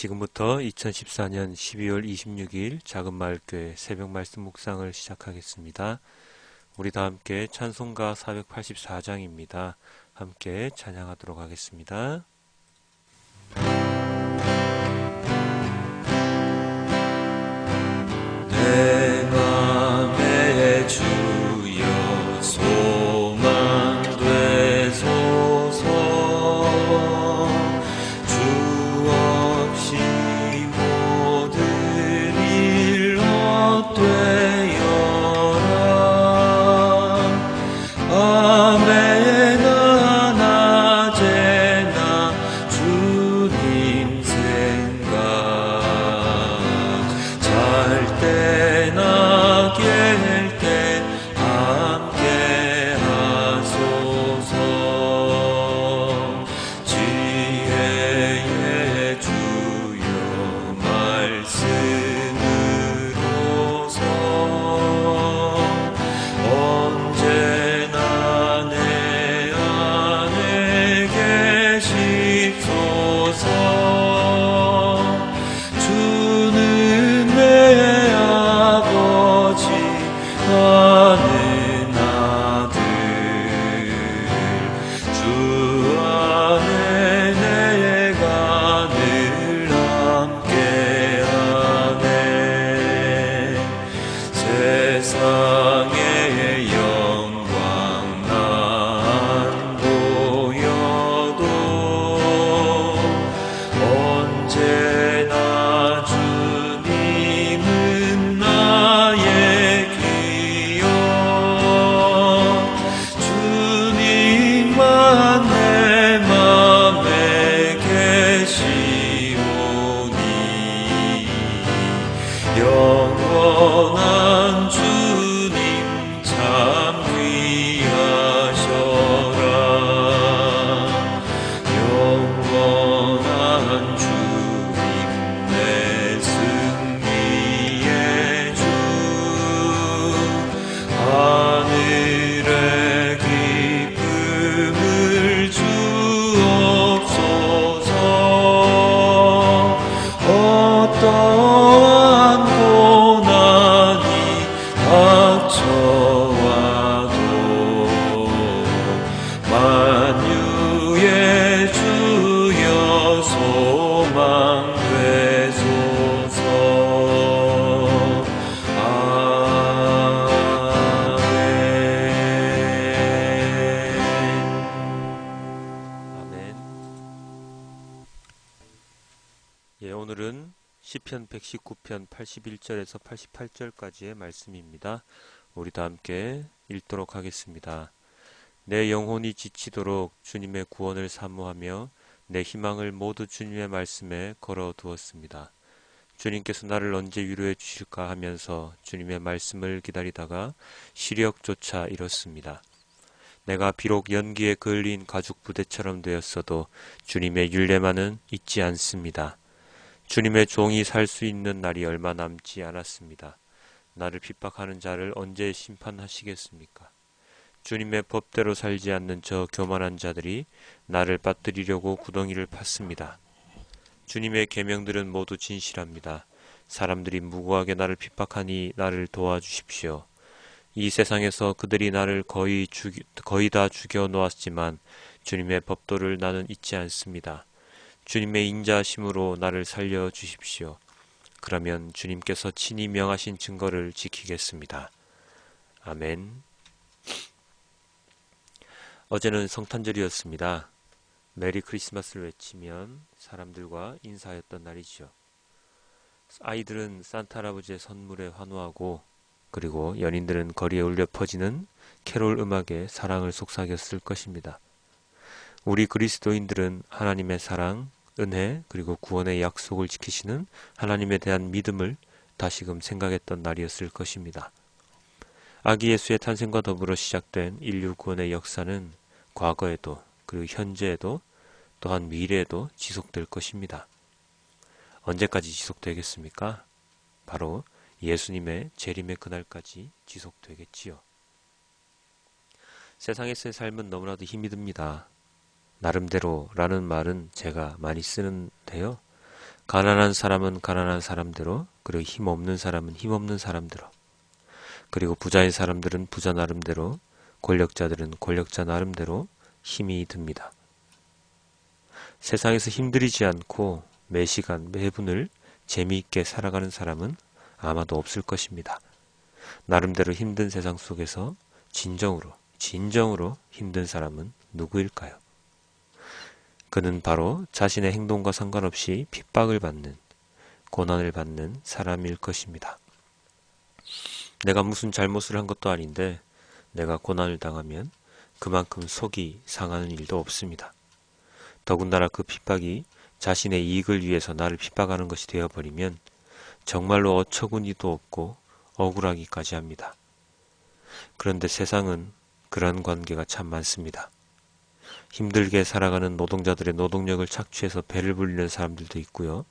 네, 지금부터 2014년 12월 26일 작은 마을교회 새벽 말씀 묵상을 시작하겠습니다. 우리 다 함께 찬송가 484장입니다. 함께 찬양하도록 하겠습니다. 나 시편 119편 81절에서 88절까지의 말씀입니다. 우리 다 함께 읽도록 하겠습니다. 내 영혼이 지치도록 주님의 구원을 사모하며 내 희망을 모두 주님의 말씀에 걸어 두었습니다. 주님께서 나를 언제 위로해 주실까 하면서 주님의 말씀을 기다리다가 시력조차 잃었습니다. 내가 비록 연기에 걸린 가죽 부대처럼 되었어도 주님의 율례만은 잊지 않습니다. 주님의 종이 살 수 있는 날이 얼마 남지 않았습니다. 나를 핍박하는 자를 언제 심판하시겠습니까? 주님의 법대로 살지 않는 저 교만한 자들이 나를 빠뜨리려고 구덩이를 팠습니다. 주님의 계명들은 모두 진실합니다. 사람들이 무고하게 나를 핍박하니 나를 도와주십시오. 이 세상에서 그들이 나를 거의 죽 거의 다 죽여 놓았지만 주님의 법도를 나는 잊지 않습니다. 주님의 인자심으로 나를 살려 주십시오. 그러면 주님께서 친히 명하신 증거를 지키겠습니다. 아멘. 어제는 성탄절이었습니다. 메리 크리스마스를 외치면 사람들과 인사했던 날이죠. 아이들은 산타 할아버지의 선물에 환호하고 그리고 연인들은 거리에 울려 퍼지는 캐롤 음악에 사랑을 속삭였을 것입니다. 우리 그리스도인들은 하나님의 사랑, 은혜, 그리고 구원의 약속을 지키시는 하나님에 대한 믿음을 다시금 생각했던 날이었을 것입니다. 아기 예수의 탄생과 더불어 시작된 인류 구원의 역사는 과거에도 그리고 현재에도 또한 미래에도 지속될 것입니다. 언제까지 지속되겠습니까? 바로 예수님의 재림의 그날까지 지속되겠지요. 세상에서의 삶은 너무나도 힘이 듭니다. 나름대로 라는 말은 제가 많이 쓰는데요. 가난한 사람은 가난한 사람대로, 그리고 힘없는 사람은 힘없는 사람대로, 그리고 부자인 사람들은 부자 나름대로, 권력자들은 권력자 나름대로 힘이 듭니다. 세상에서 힘들이지 않고 매 시간, 매 분을 재미있게 살아가는 사람은 아마도 없을 것입니다. 나름대로 힘든 세상 속에서 진정으로, 진정으로 힘든 사람은 누구일까요? 그는 바로 자신의 행동과 상관없이 핍박을 받는, 고난을 받는 사람일 것입니다. 내가 무슨 잘못을 한 것도 아닌데 내가 고난을 당하면 그만큼 속이 상하는 일도 없습니다. 더군다나 그 핍박이 자신의 이익을 위해서 나를 핍박하는 것이 되어버리면 정말로 어처구니도 없고 억울하기까지 합니다. 그런데 세상은 그런 관계가 참 많습니다. 힘들게 살아가는 노동자들의 노동력을 착취해서 배를 불리는 사람들도 있고요.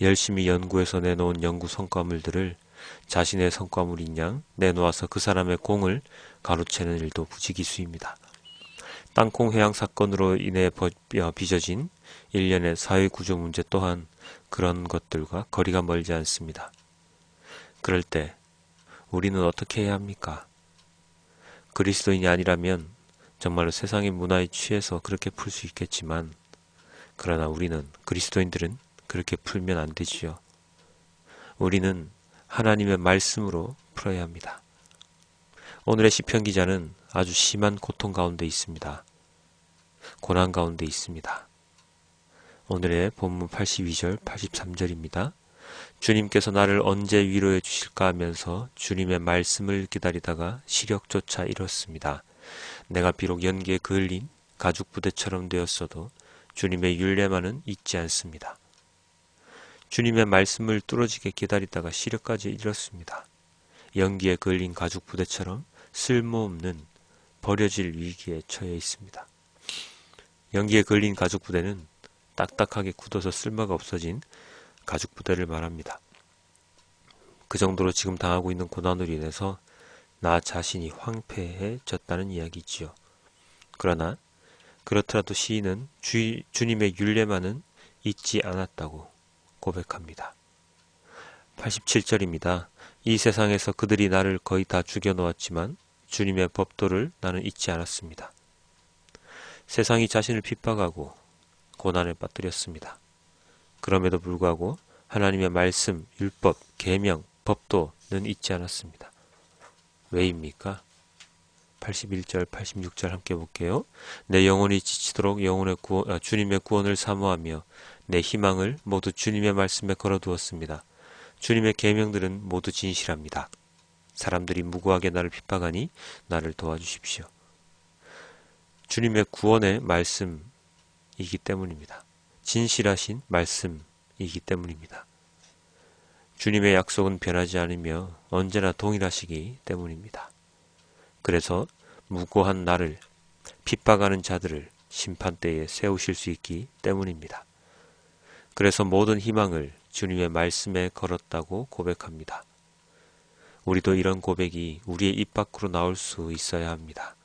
열심히 연구해서 내놓은 연구 성과물들을 자신의 성과물인 양 내놓아서 그 사람의 공을 가로채는 일도 부지기수입니다. 땅콩 해양 사건으로 인해 어, 빚어진 일련의 사회 구조 문제 또한 그런 것들과 거리가 멀지 않습니다. 그럴 때 우리는 어떻게 해야 합니까? 그리스도인이 아니라면 정말로 세상의 문화에 취해서 그렇게 풀 수 있겠지만 그러나 우리는 그리스도인들은 그렇게 풀면 안 되지요. 우리는 하나님의 말씀으로 풀어야 합니다. 오늘의 시편 기자는 아주 심한 고통 가운데 있습니다. 고난 가운데 있습니다. 오늘의 본문 82절, 83절입니다. 주님께서 나를 언제 위로해 주실까 하면서 주님의 말씀을 기다리다가 시력조차 잃었습니다. 내가 비록 연기에 그을린 가죽 부대처럼 되었어도 주님의 윤례만은 잊지 않습니다. 주님의 말씀을 뚫어지게 기다리다가 시력까지 잃었습니다. 연기에 그을린 가죽 부대처럼 쓸모없는 버려질 위기에 처해 있습니다. 연기에 걸린 가죽 부대는 딱딱하게 굳어서 쓸모가 없어진 가죽 부대를 말합니다. 그 정도로 지금 당하고 있는 고난으로 인해서 나 자신이 황폐해졌다는 이야기지요. 그러나 그렇더라도 시인은 주, 주님의 윤례만은 잊지 않았다고 고백합니다. 87절입니다. 이 세상에서 그들이 나를 거의 다 죽여놓았지만 주님의 법도를 나는 잊지 않았습니다. 세상이 자신을 핍박하고 고난에 빠뜨렸습니다. 그럼에도 불구하고 하나님의 말씀, 율법, 계명, 법도는 잊지 않았습니다. 왜입니까? 81절, 86절 함께 볼게요. 내 영혼이 지치도록 영혼의 구원, 아, 주님의 구원을 사모하며 내 희망을 모두 주님의 말씀에 걸어두었습니다. 주님의 계명들은 모두 진실합니다. 사람들이 무고하게 나를 핍박하니 나를 도와주십시오. 주님의 구원의 말씀이기 때문입니다. 진실하신 말씀이기 때문입니다. 주님의 약속은 변하지 않으며 언제나 동일하시기 때문입니다. 그래서 무고한 나를 핍박하는 자들을 심판대에 세우실 수 있기 때문입니다. 그래서 모든 희망을 주님의 말씀에 걸었다고 고백합니다. 우리도 이런 고백이 우리의 입 밖으로 나올 수 있어야 합니다.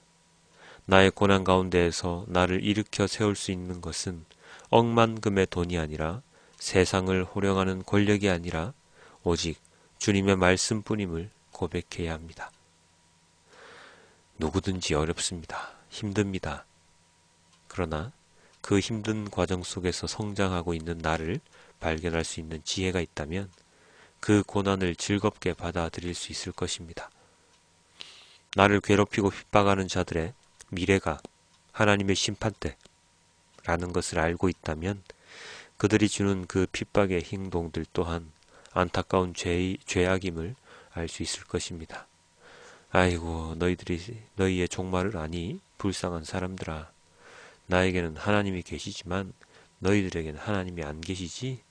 나의 고난 가운데에서 나를 일으켜 세울 수 있는 것은 억만금의 돈이 아니라 세상을 호령하는 권력이 아니라 오직 주님의 말씀뿐임을 고백해야 합니다. 누구든지 어렵습니다. 힘듭니다. 그러나 그 힘든 과정 속에서 성장하고 있는 나를 발견할 수 있는 지혜가 있다면 그 고난을 즐겁게 받아들일 수 있을 것입니다. 나를 괴롭히고 핍박하는 자들의 미래가 하나님의 심판대라는 것을 알고 있다면 그들이 주는 그 핍박의 행동들 또한 안타까운 죄, 죄악임을 알 수 있을 것입니다. 아이고 너희들이 너희의 종말을 아니 불쌍한 사람들아 나에게는 하나님이 계시지만 너희들에게는 하나님이 안 계시지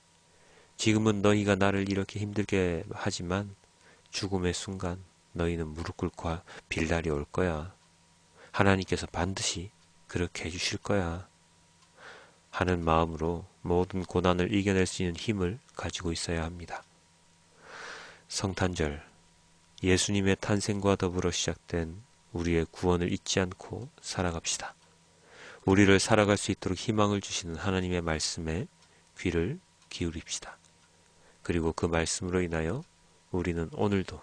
지금은 너희가 나를 이렇게 힘들게 하지만 죽음의 순간 너희는 무릎 꿇고 빌 날이 올 거야. 하나님께서 반드시 그렇게 해주실 거야. 하는 마음으로 모든 고난을 이겨낼 수 있는 힘을 가지고 있어야 합니다. 성탄절, 예수님의 탄생과 더불어 시작된 우리의 구원을 잊지 않고 살아갑시다. 우리를 살아갈 수 있도록 희망을 주시는 하나님의 말씀에 귀를 기울입시다. 그리고 그 말씀으로 인하여 우리는 오늘도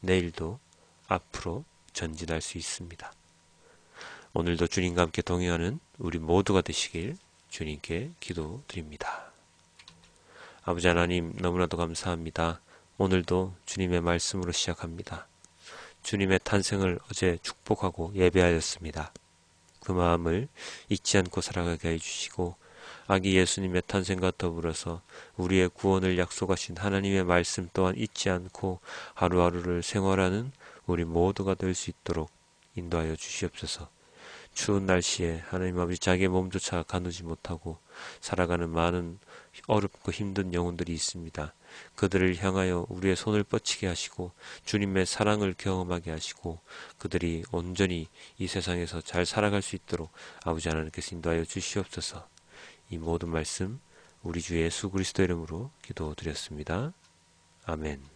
내일도 앞으로 전진할 수 있습니다. 오늘도 주님과 함께 동행하는 우리 모두가 되시길 주님께 기도드립니다. 아버지 하나님 너무나도 감사합니다. 오늘도 주님의 말씀으로 시작합니다. 주님의 탄생을 어제 축복하고 예배하였습니다. 그 마음을 잊지 않고 살아가게 해주시고 아기 예수님의 탄생과 더불어서 우리의 구원을 약속하신 하나님의 말씀 또한 잊지 않고 하루하루를 생활하는 우리 모두가 될 수 있도록 인도하여 주시옵소서. 추운 날씨에 하나님 아버지 자기의 몸조차 가누지 못하고 살아가는 많은 어렵고 힘든 영혼들이 있습니다. 그들을 향하여 우리의 손을 뻗치게 하시고 주님의 사랑을 경험하게 하시고 그들이 온전히 이 세상에서 잘 살아갈 수 있도록 아버지 하나님께서 인도하여 주시옵소서. 이 모든 말씀 우리 주 예수 그리스도 이름으로 기도드렸습니다. 아멘.